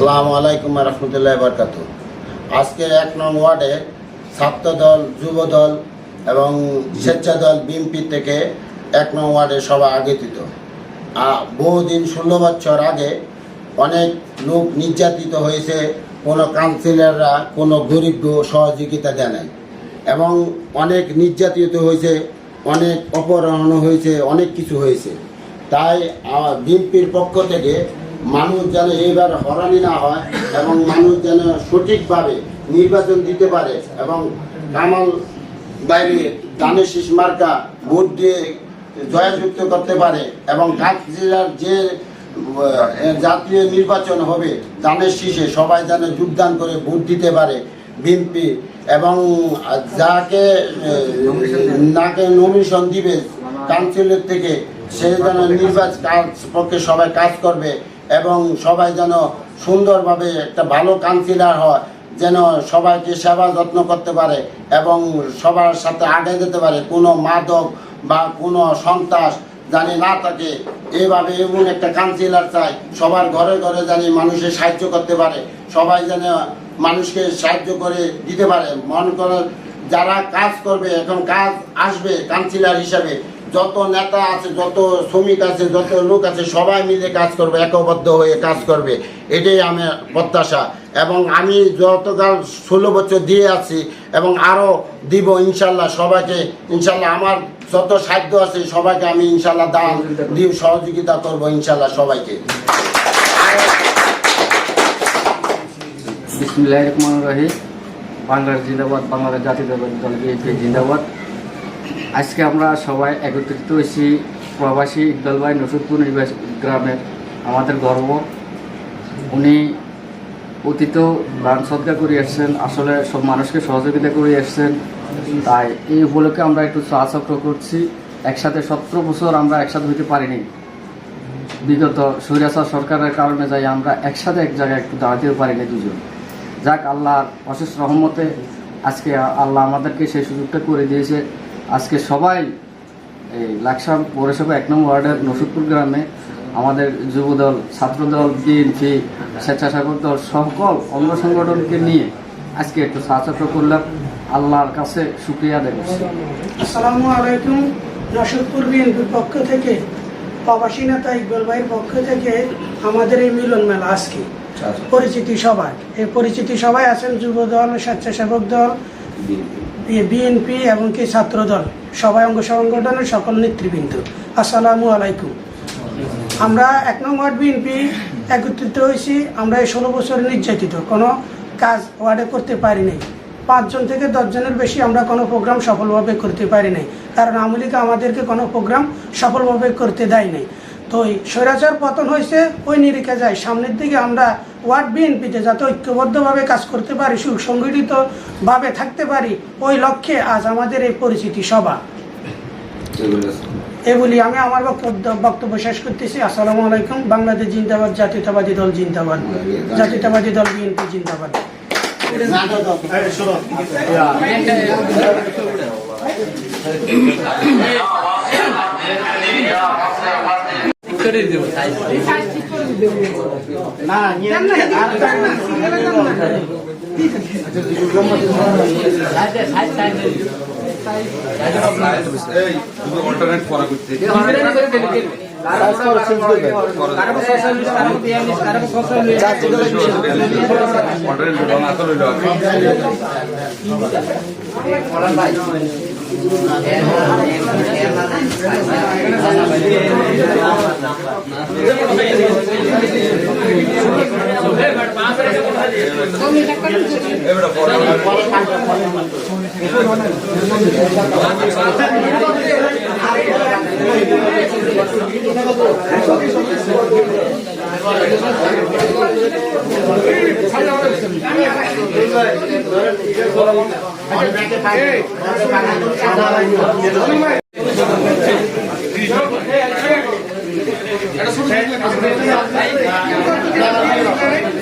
আসসালামু আলাইকুম রহমতুল্লাহ বরকাত আজকে এক নং ওয়ার্ডে ছাত্র দল যুব দল এবং স্বেচ্ছা দল বিএনপি থেকে এক নং ওয়ার্ডে সবাই আগেতিত বহুদিন ষোলো বছর আগে অনেক লোক নির্যাতিত হয়েছে, কোনো কাউন্সিলররা কোনো গরিব সহযোগিতা দেয় এবং অনেক নির্যাতিত হয়েছে, অনেক অপহরণ হয়েছে, অনেক কিছু হয়েছে। তাই বিএনপির পক্ষ থেকে মানুষ যেন এইবার হরানি না হয় এবং মানুষ যেন সঠিকভাবে নির্বাচন দিতে পারে এবং কামাল বাইরে দানের শীষ মার্কা ভোট দিয়ে জয়যুক্ত করতে পারে এবং জেলার যে জাতীয় নির্বাচন হবে, দানের শীষে সবাই যেন যোগদান করে ভোট দিতে পারে বিএনপি এবং যাকে নাকে নমিনেশন দিবে কাউন্সিলের থেকে সে যেন নির্বাচন পক্ষে সবাই কাজ করবে। এবং সবাই যেন সুন্দরভাবে একটা ভালো কাউন্সিলার হয়, যেন সবাইকে সেবা যত্ন করতে পারে এবং সবার সাথে আগে যেতে পারে, কোনো মাদক বা কোনো সন্ত্রাস জানি না থাকে এইভাবে এমন একটা কাউন্সিলার চাই, সবার ঘরে ঘরে জানি মানুষের সাহায্য করতে পারে, সবাই যেন মানুষকে সাহায্য করে দিতে পারে। মন করেন, যারা কাজ করবে, এখন কাজ আসবে কাউন্সিলার হিসাবে যত নেতা আছে, যত শ্রমিক আছে, যত লোক আছে, সবাই মিলে কাজ করবে, একবদ্ধ হয়ে কাজ করবে। এটাই আমার প্রত্যাশা। এবং আমি যতকাল ষোলো বছর দিয়ে আছি এবং আরও দিব ইনশাল্লাহ সবাইকে, ইনশাল্লাহ আমার যত সাধ্য আছে সবাইকে আমি ইনশাল্লাহ দান দিয়ে সহযোগিতা করব ইনশাল্লাহ সবাইকে। বিসমুল্লাহ রহমান রহিম। বাংলাদেশ জিন্দাবাদ বাংলাদেশ জাতীয় দল দল বিএনপি জিন্দাবাদ। আজকে আমরা সবাই একত্রিত হয়েছি। প্রবাসী ইকবাল ভাই নসুদপুর গ্রামের আমাদের গর্ব। উনি অতীত দান সদকা করে এসছেন, আসলে সব মানুষকে সহযোগিতা করে এসছেন। তাই এই উপলক্ষে আমরা একটু চক্র করছি। একসাথে সতেরো বছর আমরা একসাথে হইতে পারিনি। বিগত সৈরাসা সরকারের কারণে যাই আমরা একসাথে এক জায়গায় একটু দাঁড়াতেও পারিনি দুজন। যাক, আল্লাহর অশেষ রহমতে আজকে আল্লাহ আমাদেরকে সেই সুযোগটা করে দিয়েছে। আজকে সবাই এই লাকসাম পৌরসভা এক নম্বর ওয়ার্ডের নসুদপুর গ্রামে আমাদের যুবদল ছাত্রদল বিএনপি স্বেচ্ছাসেবক দল সকল অঙ্গ সংগঠনকে নিয়ে আজকে একটু সাহায্য করলাম। আল্লাহর কাছে শুক্রিয়া আদায় করছি। আসসালামু আলাইকুম। রশদপুর বিএনপির পক্ষ থেকে প্রবাসী নেতা ইকবাল ভাইয়ের পক্ষ থেকে আমাদের এই মিলন মেলা আজকে। পরিচিতি সভায় এই পরিচিতি সভায় আছেন যুব দল স্বেচ্ছাসেবক দল বিএনপি এবং কি ছাত্র দল সবাই অঙ্গ সংগঠনের সকল নেতৃবৃন্দ। আসসালামু আলাইকুম। আমরা এক নং ওয়ার্ড বিএনপি একত্রিত হয়েছি। আমরা এই ষোলো বছর নির্যাতিত। কোনো কাজ ওয়ার্ডে করতে পারি নাই। পাঁচজন থেকে দশজনের বেশি আমরা কোনো প্রোগ্রাম সফলভাবে করতে পারি নাই। কারণ আওয়ামী আমাদেরকে কোনো প্রোগ্রাম সফলভাবে করতে দেয় নাই। তো স্বৈরাচার পতন হয়েছে ওই নিরিখে যায় সামনের দিকে আমরা ওয়ার্ড বিএনপিতে যাতে ঐক্যবদ্ধভাবে কাজ করতে পারি সুসংগঠিতভাবে থাকতে পারি ওই লক্ষ্যে আজ আমাদের এই পরিচিতি সভা। এ বলি আমি আমার বক্তব্য বক্তব্য শেষ করতেছি। আসসালামু আলাইকুম। বাংলাদেশ জিন্দাবাদ জাতীয়তাবাদী দল জিন্দাবাদ। জাতীয়তাবাদী দল বিএনপি জিন্দাবাদ। করা রং আসল হইল এবারে পরে আসসালামু